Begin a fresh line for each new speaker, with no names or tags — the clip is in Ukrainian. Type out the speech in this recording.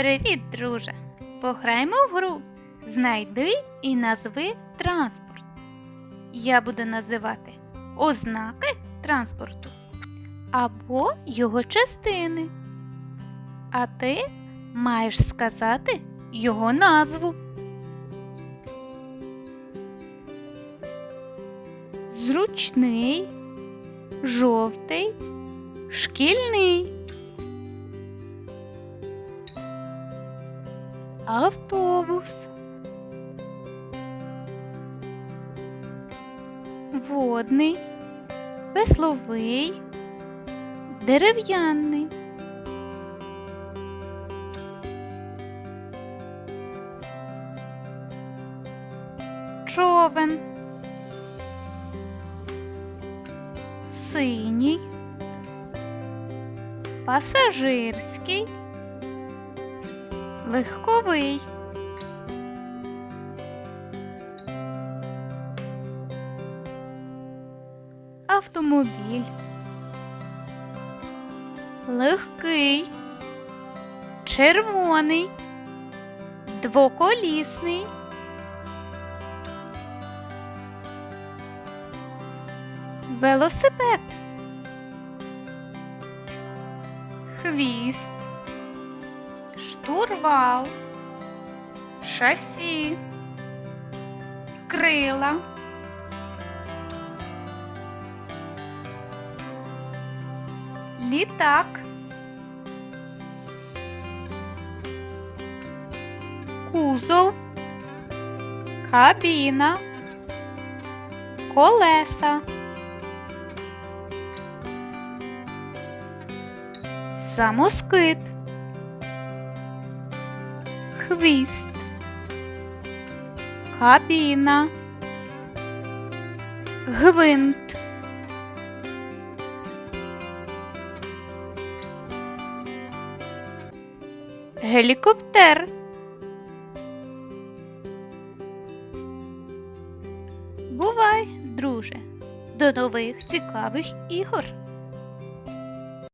Привіт, друже! Пограємо в гру. Знайди і назви транспорт. Я буду називати ознаки транспорту або його частини. А ти маєш сказати його назву. Зручний, жовтий, шкільний. Автобус. Водний, весловий, дерев'яний. Човен. Синій. Пасажирський. Легковий. Автомобіль. Легкий. Червоний. Двоколісний. Велосипед. Хвіст штурвал, шасі, крила, літак, кузов, кабіна, колеса. Самоскид хвіст, кабіна, гвинт, гелікоптер. Бувай, друже, до нових цікавих ігор.